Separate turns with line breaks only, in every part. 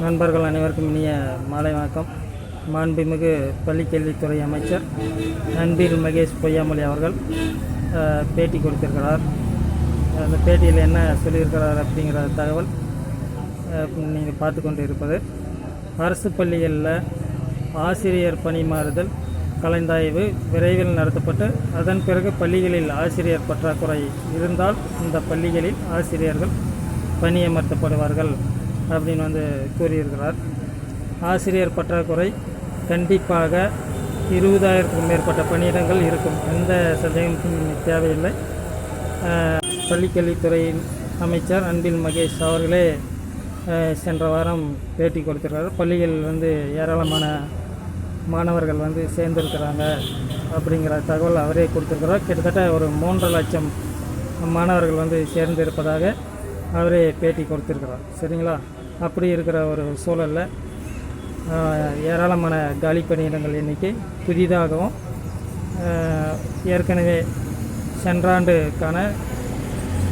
நண்பர்கள் அனைவருக்கும் இனிய மாலை வணக்கம். மாண்புமிகு பள்ளிக்கல்வித்துறை அமைச்சர் நண்பீர் மகேஷ் பொய்யாமொழி அவர்கள் பேட்டி கொடுத்திருக்கிறார். அந்த பேட்டியில் என்ன சொல்லியிருக்கிறார் அப்படிங்கிற தகவல் நீங்கள் பார்த்து கொண்டு இருப்பது அரசு பள்ளிகளில் ஆசிரியர் பணி மாறுதல் கலந்தாய்வு விரைவில் நடத்தப்பட்டு அதன் பிறகு பள்ளிகளில் ஆசிரியர் பற்றாக்குறை இருந்தால் இந்த பள்ளிகளில் ஆசிரியர்கள் பணியமர்த்தப்படுவார்கள் அப்படின்னு வந்து கூறியிருக்கிறார். ஆசிரியர் பற்றாக்குறை கண்டிப்பாக இருபதாயிரத்துக்கும் மேற்பட்ட பணியிடங்கள் இருக்கும். எந்த சந்தேகமும் தேவையில்லை. பள்ளிக்கல்வித்துறையின் அமைச்சர் அன்பில் மகேஷ் அவர்களே சென்ற வாரம் பேட்டி கொடுத்துருக்காரு பள்ளிகள் வந்து ஏராளமான மாணவர்கள் வந்து சேர்ந்திருக்கிறாங்க அப்படிங்கிற தகவல் அவரே கொடுத்துருக்கிறார். கிட்டத்தட்ட ஒரு மூன்று லட்சம் மாணவர்கள் வந்து சேர்ந்திருப்பதாக அவரே பேட்டி கொடுத்துருக்கிறார். சரிங்களா? அப்படி இருக்கிற ஒரு சூழலில் ஏராளமான காலி பணியிடங்கள் எண்ணிக்கை புதிதாகவும் ஏற்கனவே சென்றாண்டுக்கான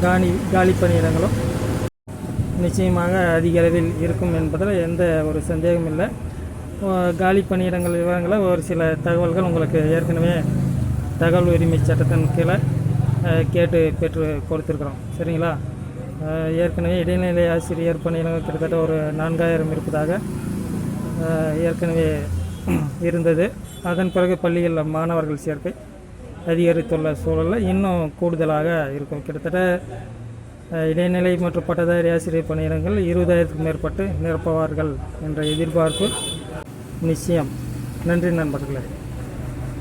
காலி காலி பணியிடங்களும் நிச்சயமாக அதிக அளவில் இருக்கும் என்பதில் எந்த ஒரு சந்தேகமும் இல்லை. காலி பணியிடங்கள் விவரங்களை ஒரு சில தகவல்கள் உங்களுக்கு ஏற்கனவே தகவல் உரிமை சட்டத்தின் கீழே கேட்டு பெற்று கொடுத்துருக்குறோம். சரிங்களா? ஏற்கனவே இடைநிலை ஆசிரியர் பணியிடங்கள் கிட்டத்தட்ட ஒரு நான்காயிரம் இருப்பதாக ஏற்கனவே இருந்தது. அதன் பிறகு பள்ளிகளில் மாணவர்கள் சேர்க்கை அதிகரித்துள்ள சூழலில் இன்னும் கூடுதலாக இருக்கும். கிட்டத்தட்ட இடைநிலை மற்றும் பட்டதாரி ஆசிரியர் பணியிடங்கள் இருபதாயிரத்துக்கும் மேற்பட்டு நிரப்புவார்கள் என்ற எதிர்பார்ப்பு நிச்சயம். நன்றி நண்பர்களே.